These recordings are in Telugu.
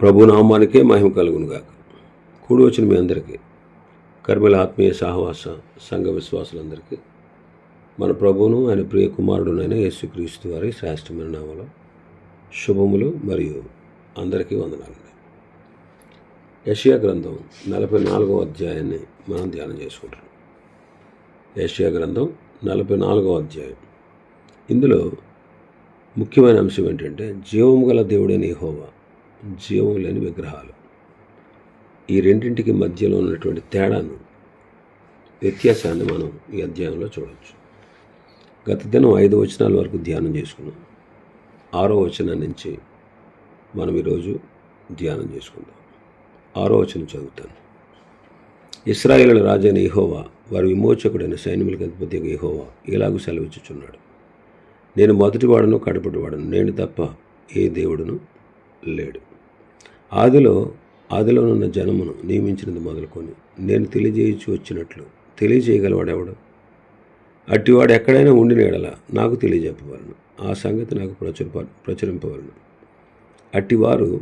ప్రభునామానికే మహిమ కలుగునుగాక. కూడి వచ్చిన మీ అందరికీ కర్మల ఆత్మీయ సహవాస సంఘ విశ్వాసులందరికీ మన ప్రభువును ఆయన ప్రియ కుమారుడునైన యేసుక్రీస్తు వారి శ్రేష్టమైన నామలో శుభములు మరియు అందరికీ వందనాలండి. యషియా గ్రంథం నలభై నాలుగో అధ్యాయాన్ని మనం ధ్యానం చేసుకుంటాం యషియా గ్రంథం నలభై నాలుగో అధ్యాయం. ఇందులో ముఖ్యమైన అంశం ఏంటంటే జీవము గల దేవుడైన హోవా జీవం లేని విగ్రహాలు. ఈ రెండింటికి మధ్యలో ఉన్నటువంటి తేడాను వ్యత్యాసాన్ని మనం ఈ అధ్యాయంలో చూడవచ్చు గత దినం ఐదు వచనాల వరకు ధ్యానం చేసుకున్నాం. ఆరో వచనం నుంచి మనం ఈరోజు ధ్యానం చేసుకుందాం. ఆరో వచనం చదువుతాను. ఇస్రాయేల్ రాజైన ఇహోవా వారి విమోచకుడైన సైన్యములకు అధిపతి ఇహోవా ఇలాగూ సెలవిచ్చుచున్నాడు. నేను మొదటివాడను కడపటివాడను నేను తప్ప ఏ దేవుడును లేడు. ఆదిలో ఆదిలోనున్న జనమును నియమించినది మొదలుకొని నేను తెలియజేయచ్చు వచ్చినట్లు తెలియజేయగలవాడెవడు? అట్టివాడు ఎక్కడైనా ఉండిన ఎడల నాకు తెలియజెప్పవలను. ఆ సంగతి నాకు ప్రచుర ప్రచురింపవలను. అట్టివారు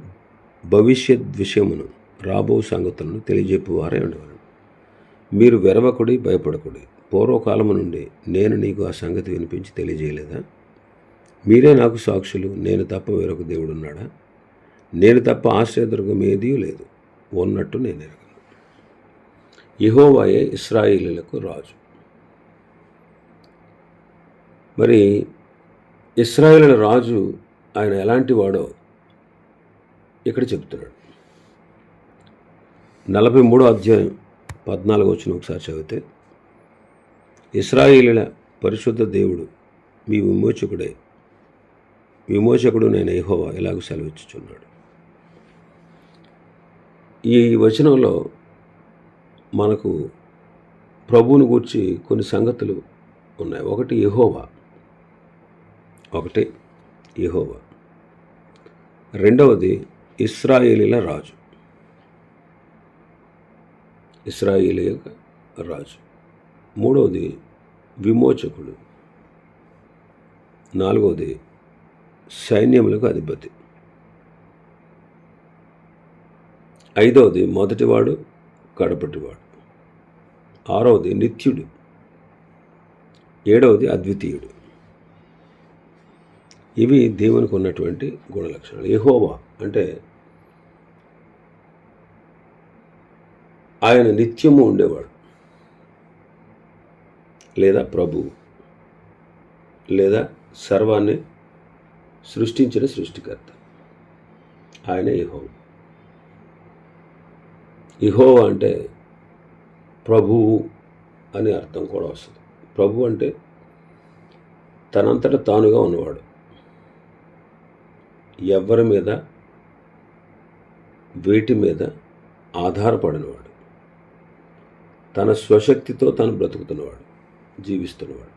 భవిష్యత్ విషయమును రాబో సంగతులను తెలియజెప్పువారే ఉండవలను మీరు వెరవకుడి భయపడకుడి. పూర్వకాలము నుండి నేను నీకు ఆ సంగతి వినిపించి తెలియజేయలేదా? మీరే నాకు సాక్షులు నేను తప్ప వేరొక దేవుడున్నాడా? నేను తప్ప ఆశ్రయదుర్గం ఏదీ లేదు. ఉన్నట్టు నేను ఎరగను. యహోవాయే ఇస్రాయిలీలకు రాజు. మరి ఇస్రాయిల రాజు ఆయన ఎలాంటి వాడో ఇక్కడ చెప్తున్నాడు నలభై మూడో అధ్యాయం పద్నాలుగు వచ్చిన ఒకసారి చదివితే ఇస్రాయిలీల పరిశుద్ధ దేవుడు మీ విమోచకుడే. విమోచకుడు నేను ఏహోవా ఇలాగ సెలవిచ్చుచున్నాడు. ఈ వచనంలో మనకు ప్రభువుని గూర్చి కొన్ని సంగతులు ఉన్నాయి. ఒకటి యహోవా. ఒకటి యహోవా. రెండవది ఇస్రాయేలీల రాజు. ఇస్రాయేలీ రాజు. మూడవది విమోచకుడు. నాలుగవది సైన్యములకు అధిపతి. ఐదవది మొదటివాడు కడపటివాడు. ఆరవది నిత్యుడు. ఏడవది అద్వితీయుడు. ఇవి దేవునికి ఉన్నటువంటి గుణలక్షణాలు యెహోవా అంటే ఆయన నిత్యము ఉండేవాడు. లేదా ప్రభు. లేదా సర్వాన్ని సృష్టించిన సృష్టికర్త. ఆయన ఇహోవ ఇహోవా అంటే ప్రభువు అని అర్థం కూడా వస్తుంది. ప్రభు అంటే తనంతట తానుగా ఉన్నవాడు. ఎవరి మీద వేటి మీద ఆధారపడినవాడు. తన స్వశక్తితో తను బ్రతుకుతున్నవాడు జీవిస్తున్నవాడు.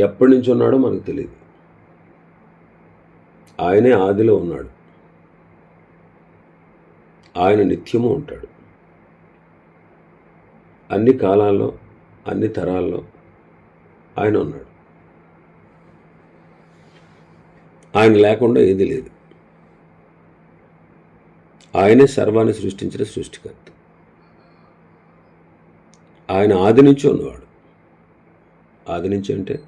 ఎప్పటి నుంచి ఉన్నాడో మనకు తెలియదు ఆయనే ఆదిలో ఉన్నాడు. ఆయన నిత్యము ఉంటాడు. అన్ని కాలాల్లో అన్ని తరాల్లో ఆయన ఉన్నాడు. ఆయన లేకుండా ఏది లేదు. ఆయనే సర్వాన్ని సృష్టించిన సృష్టికర్త. ఆయన ఆది నుంచి ఉన్నవాడు. ఆది నుంచి అంటే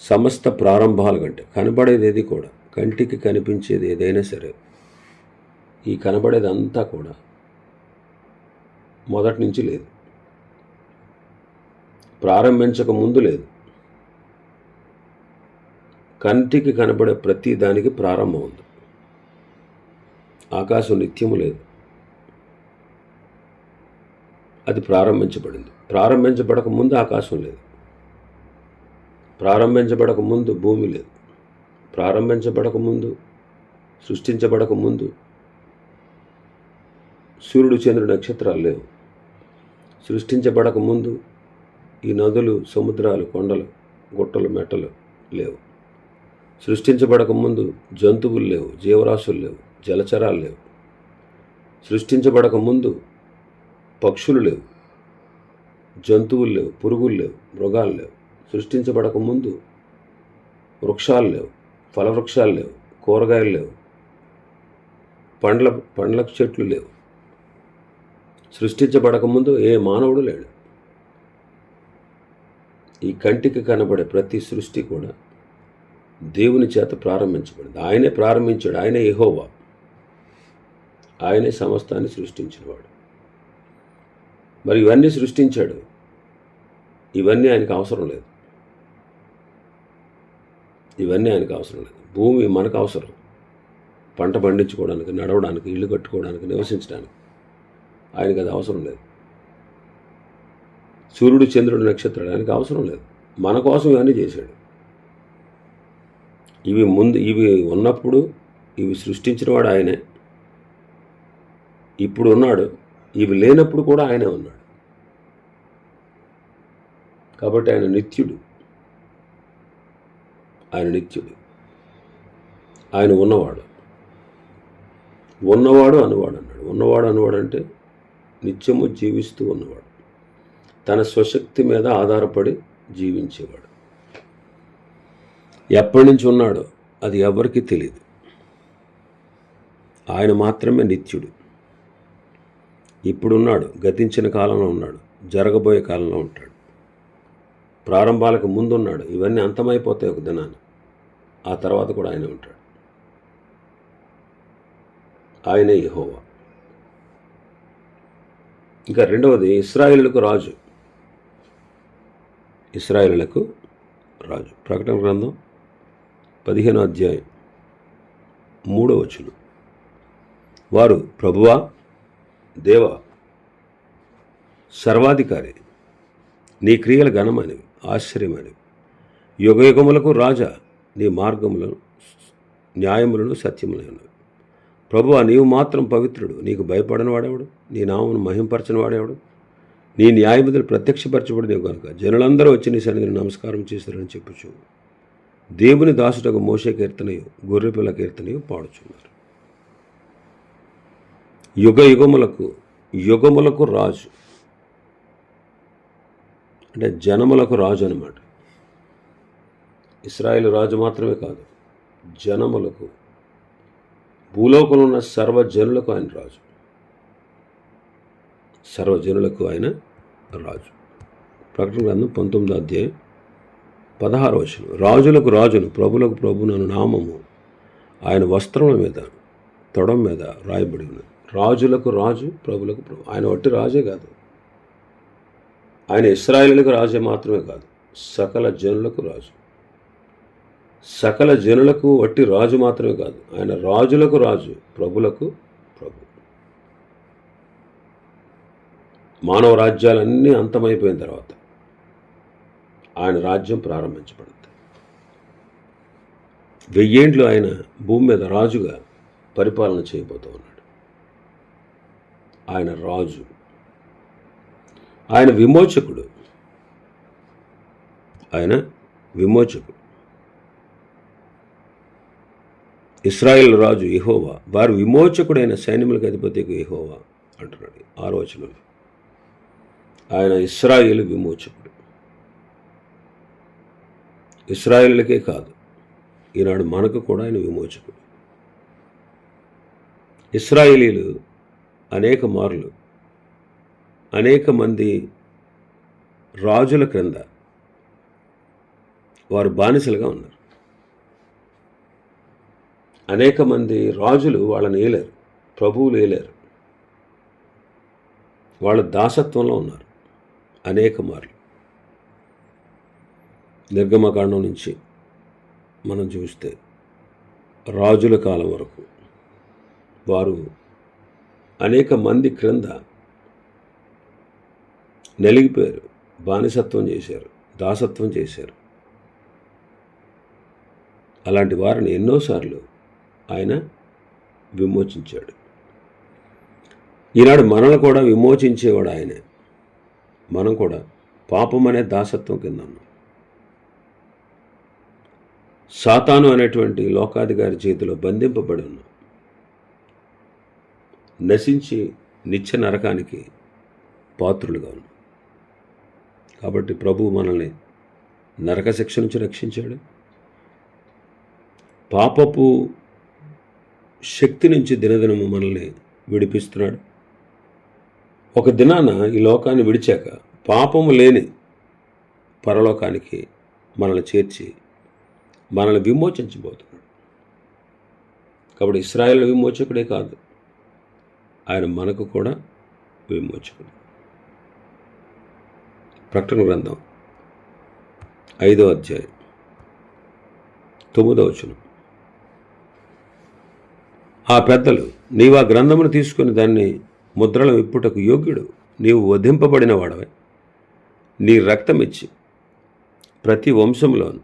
సమస్త ప్రారంభాల కంటే కనబడేది ఏది కూడా కంటికి కనిపించేది ఏదైనా సరే ఈ కనబడేదంతా కూడా మొదటి నుంచి లేదు. ప్రారంభించక ముందు లేదు. కంటికి కనబడే ప్రతి దానికి ప్రారంభం ఉంది. ఆకాశం నిత్యము లేదు. అది ప్రారంభించబడింది. ప్రారంభించబడక ముందు ఆకాశం లేదు. ప్రారంభించబడక ముందు భూమి లేదు. ప్రారంభించబడక ముందు సృష్టించబడక ముందు సూర్యుడు చంద్రుడు నక్షత్రాలు లేవు. సృష్టించబడక ముందు ఈ నదులు సముద్రాలు కొండలు గుట్టలు మెట్టలు లేవు. సృష్టించబడక ముందు జంతువులు లేవు జీవరాశులు లేవు జలచరాలు లేవు. సృష్టించబడక ముందు పక్షులు లేవు జంతువులు లేవు పురుగులు లేవు మృగాలు లేవు. సృష్టించబడక ముందు వృక్షాలు లేవు ఫలవృక్షాలు లేవు కూరగాయలు లేవు పండ్ల పండ్ల చెట్లు లేవు. సృష్టించబడకముందు ఏ మానవుడు లేడు. ఈ కంటికి కనబడే ప్రతి సృష్టి కూడా దేవుని చేత ప్రారంభించబడింది. ఆయనే ప్రారంభించాడు. ఆయనే ఎహోవా ఆయనే సమస్తాన్ని సృష్టించినవాడు. మరి ఇవన్నీ సృష్టించాడు. ఇవన్నీ ఆయనకు అవసరం లేదు. ఇవన్నీ ఆయనకు అవసరం లేదు. భూమి మనకు అవసరం. పంట పండించుకోవడానికి నడవడానికి ఇల్లు కట్టుకోవడానికి నివసించడానికి. ఆయనకు అది అవసరం లేదు. సూర్యుడు చంద్రుడు నక్షత్రాలు ఆయనకు అవసరం లేదు. మన కోసం ఇవన్నీ చేశాడు. ఇవి ముందు ఇవి ఉన్నప్పుడు ఇవి సృష్టించినవాడు ఆయనే. ఇప్పుడు ఉన్నాడు. ఇవి లేనప్పుడు కూడా ఆయనే ఉన్నాడు. కాబట్టి ఆయన నిత్యుడు. ఆయన నిత్యుడు. ఆయన ఉన్నవాడు. ఉన్నవాడు అనువాడు అన్నాడు. ఉన్నవాడు అనువాడు అంటే నిత్యము జీవిస్తూ ఉన్నవాడు. తన స్వశక్తి మీద ఆధారపడి జీవించేవాడు. ఎప్పటి నుంచి ఉన్నాడో అది ఎవరికీ తెలియదు ఆయన మాత్రమే నిత్యుడు. ఇప్పుడున్నాడు గతించిన కాలంలో ఉన్నాడు జరగబోయే కాలంలో ఉంటాడు. ప్రారంభాలకు ముందున్నాడు ఇవన్నీ అంతమైపోతాయి ఒక దినాన్ని ఆ తర్వాత కూడా ఆయనే ఉంటాడు. ఆయనే యహోవా. ఇంకా రెండవది ఇస్రాయిలకు రాజు. ఇస్రాయిలకు రాజు. ప్రకటన గ్రంథం పదిహేనో అధ్యాయం మూడో వచనం. వారు ప్రభువా దేవ సర్వాధికారి నీ క్రియలు ఘనమైనవి ఆశ్చర్యమైనవి. యుగయుగములకు రాజా నీ మార్గములను న్యాయములను సత్యములైనవి ప్రభువా నీవు మాత్రం పవిత్రుడు. నీకు భయపడని వాడేవాడు? నీ నామను మహింపరచని వాడేవాడు? నీ న్యాయబుద్ధులు ప్రత్యక్షపరచబడినవి కనుక జనులందరూ వచ్చి నీ సన్నిధిని నమస్కారం చేస్తారని చెప్పుచు. దేవుని దాసుటకు మోసే కీర్తనయు గొర్రెపిల్ల కీర్తనయు పాడుచున్నారు. యుగ యుగములకు యుగములకు రాజు. అంటే జనములకు రాజు అనమాట ఇస్రాయేల్ రాజు మాత్రమే కాదు జనములకు భూలోకంలో ఉన్న సర్వజనులకు ఆయన రాజు. సర్వజనులకు ఆయన రాజు. ప్రకటన గ్రంథం పంతొమ్మిది అధ్యాయం పదహారు వచనం. రాజులకు రాజును ప్రభులకు ప్రభునను నామము ఆయన వస్త్రముల మీద తొడం మీద రాయబడి ఉన్నది. రాజులకు రాజు ప్రభులకు ప్రభు. ఆయన వట్టి రాజే కాదు. ఆయన ఇస్రాయేలులకు రాజే మాత్రమే కాదు. సకల జనులకు రాజు. సకల జనులకు వట్టి రాజు మాత్రమే కాదు ఆయన రాజులకు రాజు ప్రభులకు ప్రభు. మానవ రాజ్యాలన్నీ అంతమైపోయిన తర్వాత ఆయన రాజ్యం ప్రారంభించబడుతుంది వెయ్యేండ్లు ఆయన భూమి మీద రాజుగా పరిపాలన చేయబోతూ ఉన్నాడు. ఆయన రాజు. ఆయన విమోచకుడు. ఆయన విమోచకుడు. ఇస్రాయిల్ రాజు ఇహోవా వారు విమోచకుడైన సైన్యములకు అధిపతికి ఇహోవా అంటున్నాడు ఆలోచనలు ఆయన ఇస్రాయిల్ విమోచకుడు. ఇస్రాయిల్కే కాదు ఈనాడు మనకు కూడా ఆయన విమోచకుడు. ఇస్రాయిలీలు అనేక మార్లు అనేక మంది రాజుల క్రింద వారు బానిసలుగా ఉన్నారు. అనేక మంది రాజులు వాళ్ళని ఏలేరు ప్రభువులు ఏలేరు. వాళ్ళు దాసత్వంలో ఉన్నారు అనేక మార్లు. నిర్గమకాండం నుంచి మనం చూస్తే రాజుల కాలం వరకు వారు అనేక మంది క్రింద నలిగిపోయారు బానిసత్వం చేశారు దాసత్వం చేశారు. అలాంటి వారిని ఎన్నోసార్లు ఆయన విమోచించాడు. ఈనాడు మనల్ని కూడా విమోచించేవాడు ఆయనే. మనం కూడా పాపం అనే దాసత్వం కింద ఉన్నాం. సాతాను అనేటువంటి లోకాధికారి చేతిలో బంధింపబడి ఉన్నాం. నశించి నిత్య నరకానికి పాత్రులుగా ఉన్నాం. కాబట్టి ప్రభువు మనల్ని నరక శిక్ష నుంచి రక్షించాడు. పాపపు శక్తి నుంచి దినదినము మనల్ని విడిపిస్తున్నాడు. ఒక దినాన ఈ లోకాన్ని విడిచాక పాపము లేని పరలోకానికి మనల్ని చేర్చి మనల్ని విమోచించబోతున్నాడు. కాబట్టి ఇస్రాయల్ విమోచకుడే కాదు ఆయన మనకు కూడా విమోచకుడు. ప్రకటన గ్రంథం ఐదో అధ్యాయం తొమ్మిదో వచనం. ఆ పెద్దలు నీవు ఆ గ్రంథమును తీసుకుని దాన్ని ముద్రలు విప్పుటకు యోగ్యుడు నీవు వధింపబడిన వాడవే. నీ రక్తమిచ్చి ప్రతి వంశంలోను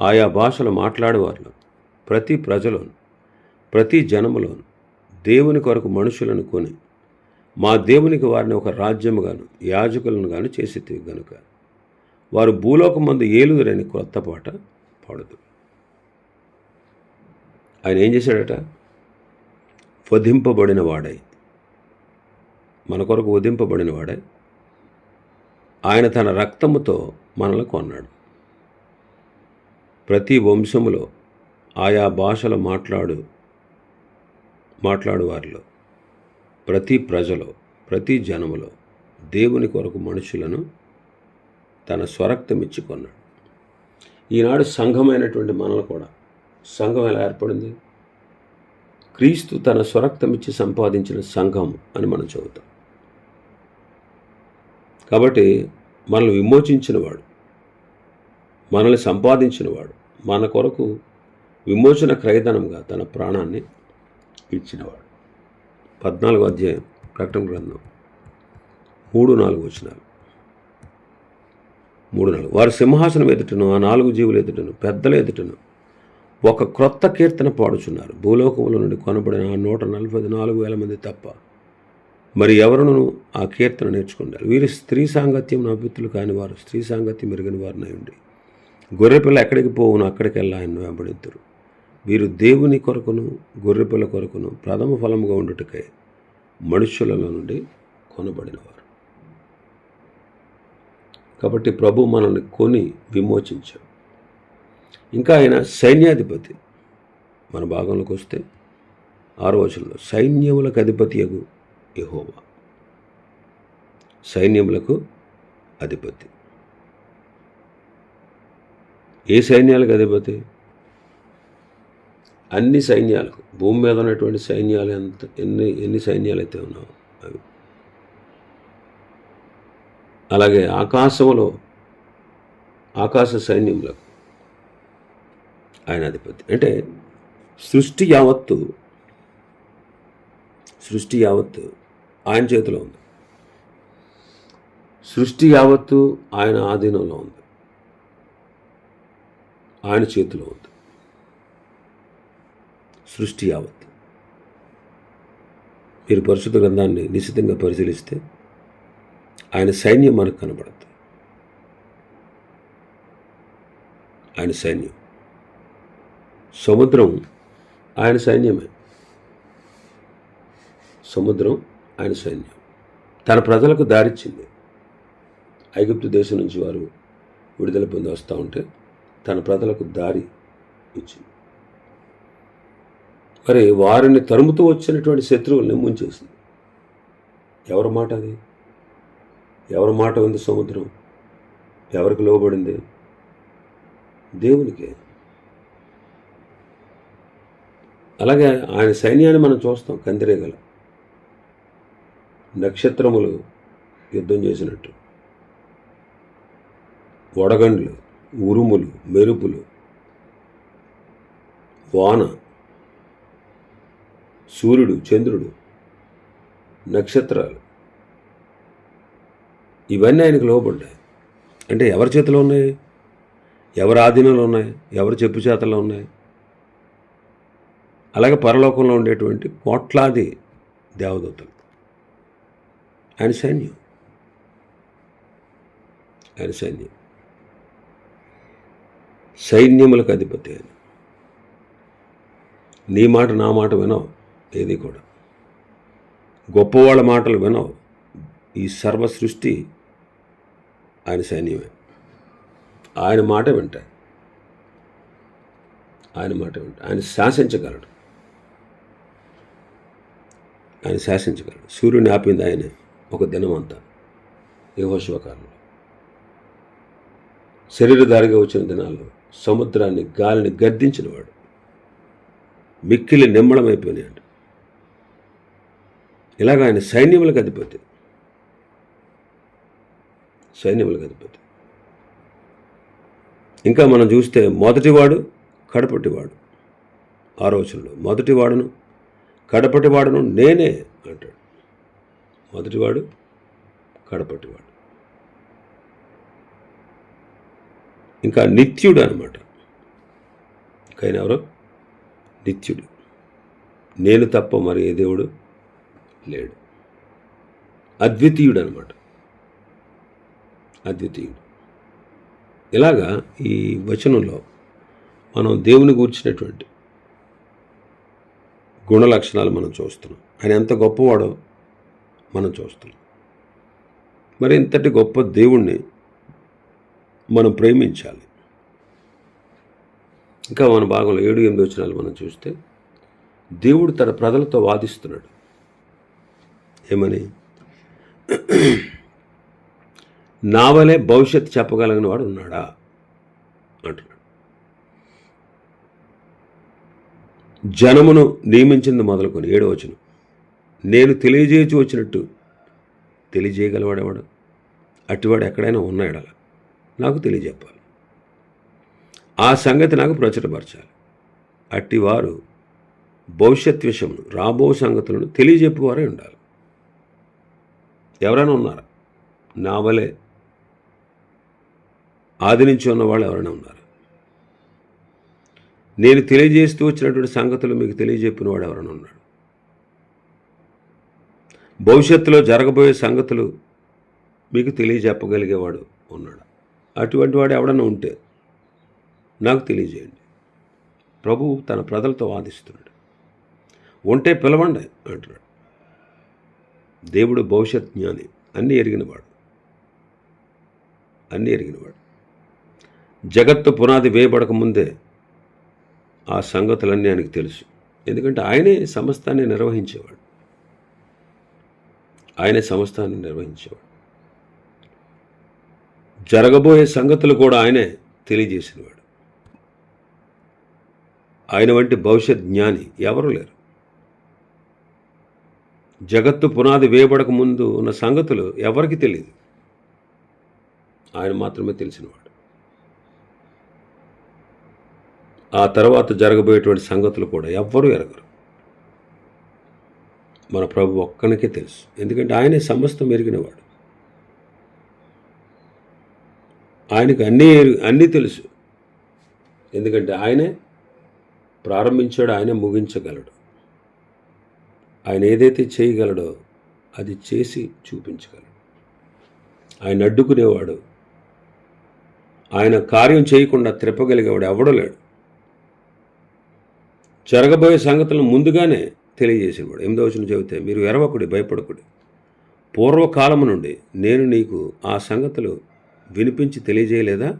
ఆయా భాషలు మాట్లాడేవారిలో ప్రతి ప్రజలోను ప్రతి జనములోను దేవుని కొరకు మనుషులను కొని మా దేవునికి వారిని ఒక రాజ్యముగాను యాజకులను గాను చేసి గనుక. వారు భూలోకమందు ఏలుదురని కొత్త పాట పాడదు ఆయన ఏం చేశాడట? వధింపబడిన వాడై. మన కొరకు వధింపబడిన వాడై. ఆయన తన రక్తముతో మనల్ని కొన్నాడు. ప్రతి వంశములో ఆయా భాషలు మాట్లాడు మాట్లాడు వారిలో ప్రతి ప్రజలో ప్రతి జనములో దేవుని కొరకు మనుషులను తన స్వరక్తమిచ్చి కొన్నాడు. ఈనాడు సంఘమైనటువంటి మనలు కూడా సంఘం ఎలా ఏర్పడింది? క్రీస్తు తన స్వరక్తమిచ్చి సంపాదించిన సంఘం అని మనం చదువుతాం కాబట్టి మనల్ని విమోచించినవాడు మనల్ని సంపాదించినవాడు మన కొరకు విమోచన క్రయధనంగా తన ప్రాణాన్ని ఇచ్చినవాడు పద్నాలుగో అధ్యాయం ప్రకటన గ్రంథం. మూడు నాలుగు వచనాలు. మూడు నాలుగు. వారి సింహాసనం ఎదుటను ఆ నాలుగు జీవులు ఎదుటను పెద్దల ఎదుటను ఒక క్రొత్త కీర్తన పాడుచున్నారు. భూలోకముల నుండి కొనబడిన ఆ నూట నలభై నాలుగు వేల మంది తప్ప మరి ఎవరును ఆ కీర్తన నేర్చుకున్నారు వీరు స్త్రీ సాంగత్యం అభ్యర్థులు కాని వారు స్త్రీ సాంగత్యం మెరుగని వారినై ఉండి గొర్రెపిల్ల ఎక్కడికి పోవును అక్కడికి వెళ్ళి ఆయన వెంబడిద్దరు వీరు దేవుని కొరకును గొర్రెపిల్ల కొరకును ప్రథమ ఫలముగా ఉండుటకై మనుషులలో నుండి కొనబడినవారు. కాబట్టి ప్రభు మనల్ని కొని విమోచించాడు. ఇంకా ఆయన సైన్యాధిపతి. మన భాగంలోకి వస్తే ఆరో వచనంలో. సైన్యములకు అధిపతి అగు యహోవా. సైన్యములకు అధిపతి. ఏ సైన్యాలకు అధిపతి? అన్ని సైన్యాలకు. భూమి మీద ఉన్నటువంటి సైన్యాలు ఎంత? ఎన్ని ఎన్ని సైన్యాలు అయితే ఉన్నావు అవి. అలాగే ఆకాశంలో ఆకాశ సైన్యములకు ఆయన అధిపతి. అంటే సృష్టి యావత్తు సృష్టి యావత్తు ఆయన చేతిలో ఉంది. సృష్టి యావత్తు ఆయన ఆధీనంలో ఉంది. ఆయన చేతిలో ఉంది. సృష్టి యావత్తు. మీరు పరిశుద్ధ గ్రంథాన్ని నిశ్చితంగా పరిశీలిస్తే ఆయన సైన్యం మనకు కనబడుతుంది ఆయన సైన్యం. సముద్రం ఆయన సైన్యమే. సముద్రం ఆయన సైన్యం. తన ప్రజలకు దారిచ్చింది. ఐగుప్తు దేశం నుంచి వారు విడుదల పొంది వస్తూ ఉంటే తన ప్రజలకు దారి ఇచ్చింది. మరి వారిని తరుముతూ వచ్చినటువంటి శత్రువుల్ని ముంచేసింది. ఎవరి మాట అది? ఎవరి మాట ఉంది సముద్రం? ఎవరికి లోబడింది? దేవునికే. అలాగే ఆయన సైన్యాన్ని మనం చూస్తాం కందిరేగల. నక్షత్రములు యుద్ధం చేసినట్టు. వడగండ్లు ఉరుములు మెరుపులు వాన సూర్యుడు చంద్రుడు నక్షత్రాలు. ఇవన్నీ ఆయనకు లోపడ్డాయి అంటే ఎవరి చేతిలో ఉన్నాయి? ఎవరి ఆధీనంలో ఉన్నాయి? ఎవరి చెప్పు చేతల్లో ఉన్నాయి? అలాగే పరలోకంలో ఉండేటువంటి కోట్లాది దేవదూతలు. ఆయన సైన్యం. ఆయన సైన్యం. సైన్యములకు అధిపతి ఆయన. నీ మాట నా మాట వినవు ఏది కూడా. గొప్పవాళ్ళ మాటలు వినవు ఈ సర్వ సృష్టి ఆయన సైన్యమే. ఆయన మాట వింటాయి. ఆయన మాట వింటాయి. ఆయన శాసించగలడు. ఆయన శాసించగలడు. సూర్యుని ఆపింది ఆయనే. ఒక దినమంతా యహోశివకాలంలో శరీరధారిగా వచ్చిన దినాల్లో సముద్రాన్ని గాలిని గద్దించినవాడు. మిక్కిలి నిమ్మళమైపోయినాడు ఇలాగ ఆయన సైన్యములకు అధిపతి. సైన్యములకు అధిపతి. ఇంకా మనం చూస్తే మొదటివాడు కడపటివాడు. ఆలోచనలో మొదటివాడును కడపటివాడును నేనే అంటాడు. మొదటివాడు కడపటివాడు. ఇంకా నిత్యుడు అనమాట కైనా ఎవరు? నిత్యుడు. నేను తప్ప మరి ఏ దేవుడు లేడు. అద్వితీయుడు అనమాట అద్వితీయుడు. ఇలాగా ఈ వచనంలో మనం దేవుని గూర్చినటువంటి గుణ లక్షణాలు మనం చూస్తున్నాం. ఆయన ఎంత గొప్పవాడో మనం చూస్తున్నాం. మరి ఇంతటి గొప్ప దేవుణ్ణి మనం ప్రేమించాలి. ఇంకా మన భాగంలో ఏడు ఎనిమిది వచ్చినాలు మనం చూస్తే దేవుడు తన ప్రజలతో వాదిస్తున్నాడు. ఏమని? నా వలే భవిష్యత్తు చెప్పగలిగిన వాడు ఉన్నాడా? అంటున్నాడు. జనమును నియమించింది మొదలుకొని ఏడవచనం నేను తెలియజేయచ్చు వచ్చినట్టు తెలియజేయగలవాడేవాడు అటువాడు ఎక్కడైనా ఉన్నాడలా నాకు తెలియజెప్పాలి. ఆ సంగతి నాకు ప్రచురపరచాలి. అట్టివారు భవిష్యత్ విషయమును రాబో సంగతులను తెలియజెప్పేవారే ఉండాలి. ఎవరైనా ఉన్నారా? నా వలే ఆది నుంచి ఉన్న వాళ్ళు ఎవరైనా ఉన్నారు? నేను తెలియజేస్తూ వచ్చినటువంటి సంగతులు మీకు తెలియజెప్పిన వాడు ఎవరైనా ఉన్నాడు. భవిష్యత్తులో జరగబోయే సంగతులు మీకు తెలియజెప్పగలిగేవాడు ఉన్నాడు. అటువంటి వాడు ఎవడన్నా ఉంటే నాకు తెలియజేయండి. ప్రభువు తన ప్రజలతో వాదిస్తున్నాడు. ఉంటే పిలవండి అంటున్నాడు. దేవుడు భవిష్యత్ జ్ఞాని అన్నీ ఎరిగినవాడు. అన్నీ ఎరిగినవాడు. జగత్తు పునాది వేయబడక ముందే ఆ సంగతులన్నీ ఆయనకు తెలుసు. ఎందుకంటే ఆయనే సమస్తాన్ని నిర్వహించేవాడు. ఆయనే సమస్తాన్ని నిర్వహించేవాడు. జరగబోయే సంగతులు కూడా ఆయనే తెలియజేసినవాడు. ఆయన వంటి భవిష్యత్ జ్ఞాని ఎవరూ లేరు. జగత్తు పునాది వేయబడక ముందు ఉన్న సంగతులు ఎవరికి తెలియదు ఆయన మాత్రమే తెలిసినవాడు. ఆ తర్వాత జరగబోయేటువంటి సంగతులు కూడా ఎవ్వరూ ఎరగరు. మన ప్రభు ఒక్కనికే తెలుసు. ఎందుకంటే ఆయనే సమస్తం ఎరిగినవాడు. ఆయనకు అన్నీ అన్నీ తెలుసు. ఎందుకంటే ఆయనే ప్రారంభించాడు ఆయనే ముగించగలడు. ఆయన ఏదైతే చేయగలడో అది చేసి చూపించగలడు. ఆయన అడ్డుకునేవాడు. ఆయన కార్యం చేయకుండా త్రిప్పగలిగేవాడు ఎవడో లేడు. జరగబోయే సంగతులను ముందుగానే తెలియజేసేవాడు. ఎనిమిదో వచ్చిన చెబితే మీరు ఎరవకుడి భయపడకుడి. పూర్వకాలము నుండి నేను నీకు ఆ సంగతులు వినిపించి తెలియజేయలేదా?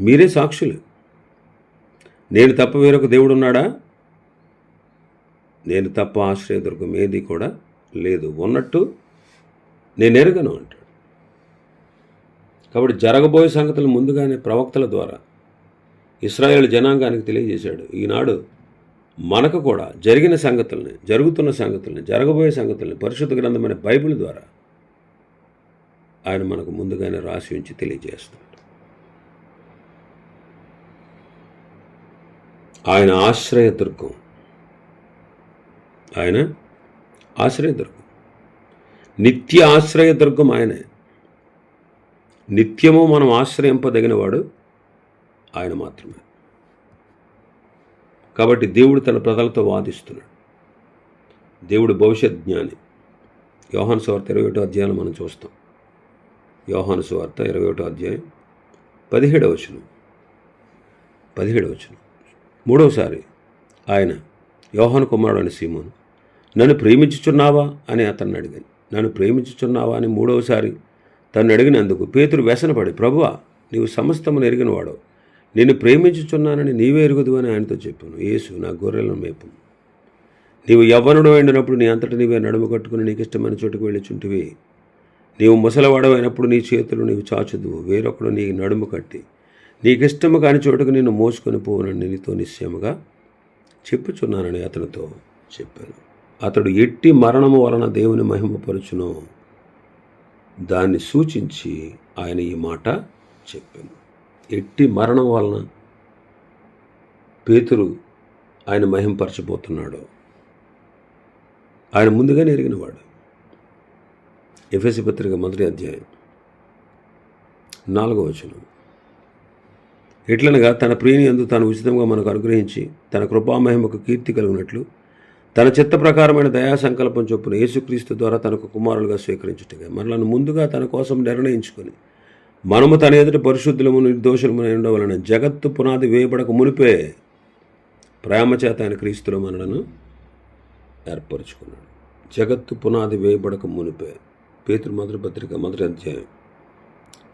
మీరే సాక్షులు. నేను తప్ప వేరొక దేవుడు ఉన్నాడా? నేను తప్ప ఆశ్రయదుర్గం ఏది కూడా లేదు. ఉన్నట్టు నేను ఎరగను అంటాడు. కాబట్టి జరగబోయే సంగతులు ముందుగానే ప్రవక్తల ద్వారా ఇస్రాయేల్ జనాంగానికి తెలియజేశాడు. ఈనాడు మనకు కూడా జరిగిన సంగతుల్ని జరుగుతున్న సంగతుల్ని జరగబోయే సంగతుల్ని పరిశుద్ధ గ్రంథమైన బైబిల్ ద్వారా ఆయన మనకు ముందుగానే రాసి ఉంచి తెలియజేస్తాడు ఆయన ఆశ్రయదుర్గం ఆయన ఆశ్రయదుర్గం నిత్య ఆశ్రయదుర్గం ఆయనే. నిత్యము మనం ఆశ్రయింపదగినవాడు ఆయన మాత్రమే. కాబట్టి దేవుడు తన ప్రజలతో వాదిస్తున్నాడు. దేవుడు భవిష్యత్ జ్ఞాని. యోహాను సువార్త ఇరవై ఒకటో అధ్యాయం మనం చూస్తాం. యోహాను సువార్త ఇరవై ఒకటో అధ్యాయం పదిహేడవ వచనం. పదిహేడవ వచనం. మూడవసారి ఆయన యోహాను కుమారుడు అని సీమోను నన్ను ప్రేమించుచున్నావా అని అతన్ని అడిగాను. నన్ను ప్రేమించుచున్నావా అని మూడవసారి తను అడిగినందుకు పేతురు వ్యసనపడి ప్రభువా నీవు సమస్తమును ఎరిగినవాడు నేను ప్రేమించుచున్నానని నీవే ఎరుగుదు అని ఆయనతో చెప్పాను. యేసు నా గొర్రెలను మేపు. నీవు యవ్వనుడు అయినప్పుడు నీ అంతటా నీవే నడుము కట్టుకుని నీకు ఇష్టమైన చోటుకు వెళ్ళిచుంటివి. నీవు ముసలవాడమైనప్పుడు నీ చేతులు నీవు చాచుదు వేరొకడు నీ నడుము కట్టి నీకిష్టము కాని చోటుకు నిన్ను మోసుకొని పోవునని నీతో నిశ్చయముగా చెప్పుచున్నానని అతనితో చెప్పాను. అతడు ఎట్టి మరణము వలన దేవుని మహిమపరుచును దాన్ని సూచించి ఆయన ఈ మాట చెప్పాను. ఎట్టి మరణం వలన పేతురు ఆయన మహింపరచబోతున్నాడు. ఆయన ముందుగానే ఎరిగినవాడు. ఎఫ్ఎసి పత్రిక మొదటి అధ్యాయం నాలుగో వచనం. ఎట్లనగా తన ప్రియుని అందు తాను ఉచితంగా మనకు అనుగ్రహించి తన కృపామహిమకు కీర్తి కలిగినట్లు తన చిత్త ప్రకారమైన దయా సంకల్పం చొప్పున యేసుక్రీస్తు ద్వారా తనకు కుమారులుగా స్వీకరించుటగా మనలను ముందుగా తన కోసం నిర్ణయించుకొని మనము తన ఎదుటి పరిశుద్ధులము నిర్దోషులము ఉండవలన జగత్తు పునాది వేయబడక మునిపే ప్రేమ చేత ఆయన క్రీస్తులో మనలను ఏర్పరచుకున్నాడు. జగత్తు పునాది వేయబడక మునిపే. పేతురు మొదటి పత్రిక మొదటి అధ్యాయం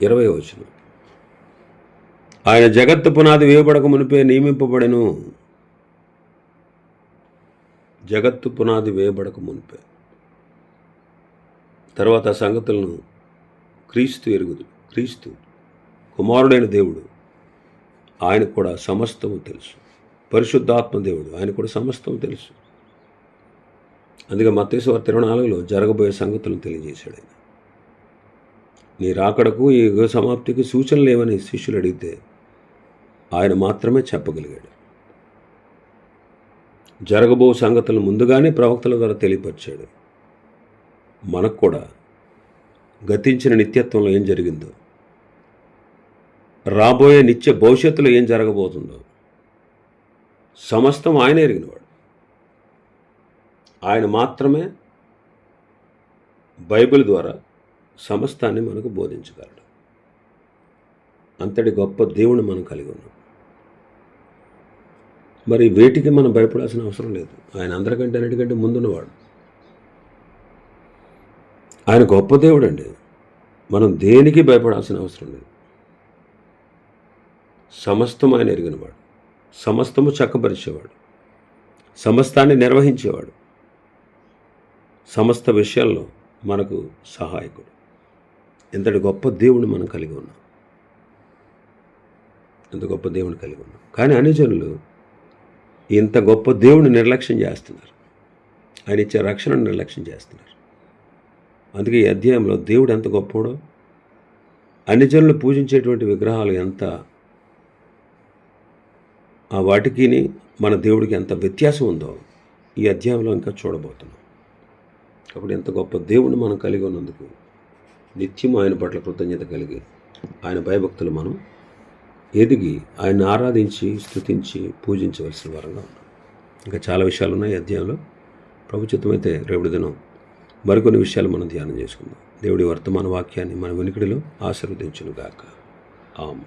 ఇరవై వచనం. ఆయన జగత్తు పునాది వేయబడక మునిపే నియమింపబడెను. జగత్తు పునాది వేయబడక మునిపే. తర్వాత ఆ సంగతులను క్రీస్తు ఎరుగుదు. క్రీస్తు కుమారుడైన దేవుడు ఆయన కూడా సమస్తము తెలుసు. పరిశుద్ధాత్మ దేవుడు ఆయన కూడా సమస్తం తెలుసు. అందుకే మత్తేశ్వర ఇరవై నాలుగులో జరగబోయే సంగతులను తెలియజేశాడు ఆయన. నీ రాకడకు ఈ యుగ సమాప్తికి సూచనలు లేవని శిష్యులు అడిగితే ఆయన మాత్రమే చెప్పగలిగాడు. జరగబో సంగతులు ముందుగానే ప్రవక్తల ద్వారా తెలియపరిచాడు. మనకు కూడా గతించిన నిత్యత్వంలో ఏం జరిగిందో రాబోయే నిత్య భవిష్యత్తులో ఏం జరగబోతుందో. సమస్తం ఆయన ఎరిగినవాడు. ఆయన మాత్రమే బైబిల్ ద్వారా సమస్తాన్ని మనకు బోధించగలడు. అంతటి గొప్ప దేవుని మనం కలిగి ఉన్నాం. మరి వేటికి మనం భయపడాల్సిన అవసరం లేదు. ఆయన అందరికంటే అన్నిటికంటే ముందున్నవాడు. ఆయన గొప్ప దేవుడు అండి మనం దేనికి భయపడాల్సిన అవసరం లేదు. సమస్తం ఆయన ఎరిగినవాడు. సమస్తము చక్కపరిచేవాడు. సమస్తాన్ని నిర్వహించేవాడు. సమస్త విషయాల్లో మనకు సహాయకుడు. ఇంతటి గొప్ప దేవుని మనం కలిగి ఉన్నాం. ఇంత గొప్ప దేవుని కలిగి ఉన్నాం. కానీ అనుజనులు ఇంత గొప్ప దేవుని నిర్లక్ష్యం చేస్తున్నారు. ఆయన ఇచ్చే రక్షణను నిర్లక్ష్యం చేస్తున్నారు. అందుకే ఈ అధ్యాయంలో దేవుడు ఎంత గొప్పడో అన్ని జనులు పూజించేటువంటి విగ్రహాలు ఎంత ఆ వాటికి మన దేవుడికి ఎంత వ్యత్యాసం ఉందో ఈ అధ్యాయంలో ఇంకా చూడబోతున్నాం. కాబట్టి ఎంత గొప్ప దేవుని మనం కలిగి ఉన్నందుకు నిత్యం ఆయన పట్ల కృతజ్ఞత కలిగి ఆయన భయభక్తులు మనం ఎదిగి ఆయన ఆరాధించి స్తుతించి పూజించవలసిన వారంగా ఉన్నాం. ఇంకా చాలా విషయాలు ఉన్నాయి ఈ అధ్యాయంలో. ప్రభుత్వమైతే రేపటి దినం మరికొన్ని విషయాలు మనం ధ్యానం చేసుకుందాం. దేవుడి వర్తమాన వాక్యాన్ని మన వెనుకడిలో ఆశీర్వదించును గాక ఆమె